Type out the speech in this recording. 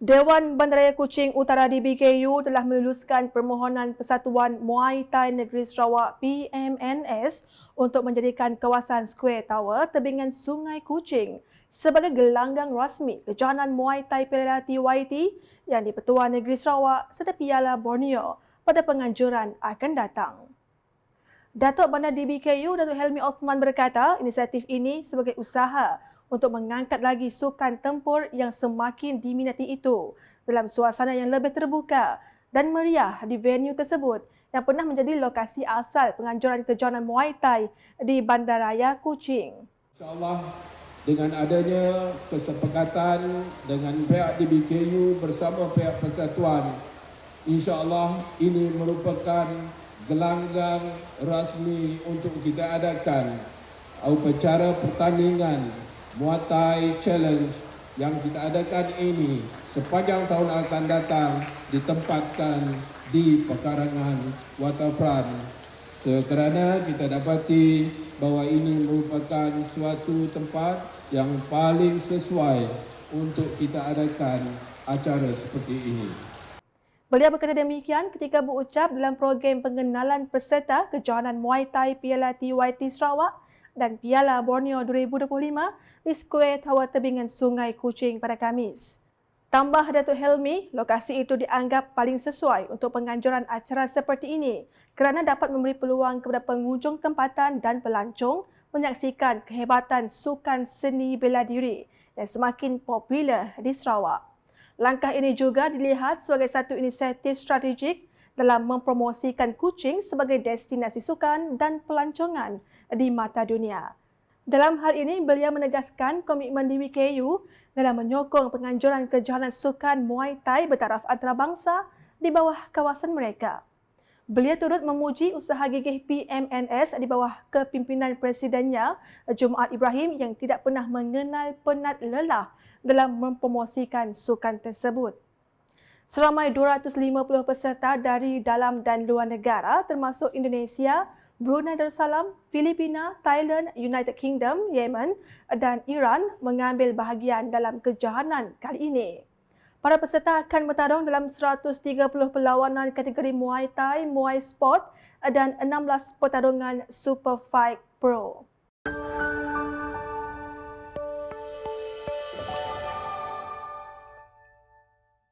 Dewan Bandaraya Kuching Utara DBKU telah meluluskan permohonan Persatuan Muay Thai Negeri Sarawak PMNS untuk menjadikan kawasan Square Tower tebingan Sungai Kuching sebagai gelanggang rasmi kejohanan Muay Thai Piala TYT yang di-Pertuan Negeri Sarawak serta Piala Borneo pada penganjuran akan datang. Datuk Bandar DBKU Datuk Helmi Osman berkata inisiatif ini sebagai usaha untuk mengangkat lagi sukan tempur yang semakin diminati itu dalam suasana yang lebih terbuka dan meriah di venue tersebut yang pernah menjadi lokasi asal penganjuran kejohanan Muay Thai di Bandaraya Kuching. InsyaAllah dengan adanya kesepakatan dengan pihak DBKU bersama pihak persatuan, insyaAllah ini merupakan gelanggang rasmi untuk kita adakan upacara pertandingan Muay Thai Challenge yang kita adakan ini sepanjang tahun akan datang ditempatkan di pekarangan waterfront sekerana kita dapati bahawa ini merupakan suatu tempat yang paling sesuai untuk kita adakan acara seperti ini. Beliau berkata demikian ketika berucap dalam program pengenalan peserta kejohanan Muay Thai Piala TYT Sarawak dan Piala Borneo 2025 di Square Tower Tebingan Sungai Kuching pada Kamis. Tambah Datuk Helmi, lokasi itu dianggap paling sesuai untuk penganjuran acara seperti ini kerana dapat memberi peluang kepada pengunjung tempatan dan pelancong menyaksikan kehebatan sukan seni bela diri yang semakin popular di Sarawak. Langkah ini juga dilihat sebagai satu inisiatif strategik dalam mempromosikan Kuching sebagai destinasi sukan dan pelancongan di mata dunia. Dalam hal ini, beliau menegaskan komitmen DWKU dalam menyokong penganjuran kejohanan sukan Muay Thai bertaraf antarabangsa di bawah kawasan mereka. Beliau turut memuji usaha gigih PMNS di bawah kepimpinan Presidennya Jumaat Ibrahim yang tidak pernah mengenal penat lelah dalam mempromosikan sukan tersebut. Seramai 250 peserta dari dalam dan luar negara termasuk Indonesia, Brunei Darussalam, Filipina, Thailand, United Kingdom, Yemen dan Iran mengambil bahagian dalam kejohanan kali ini. Para peserta akan bertarung dalam 130 perlawanan kategori Muay Thai, Muay Sport dan 16 pertarungan Super Fight Pro.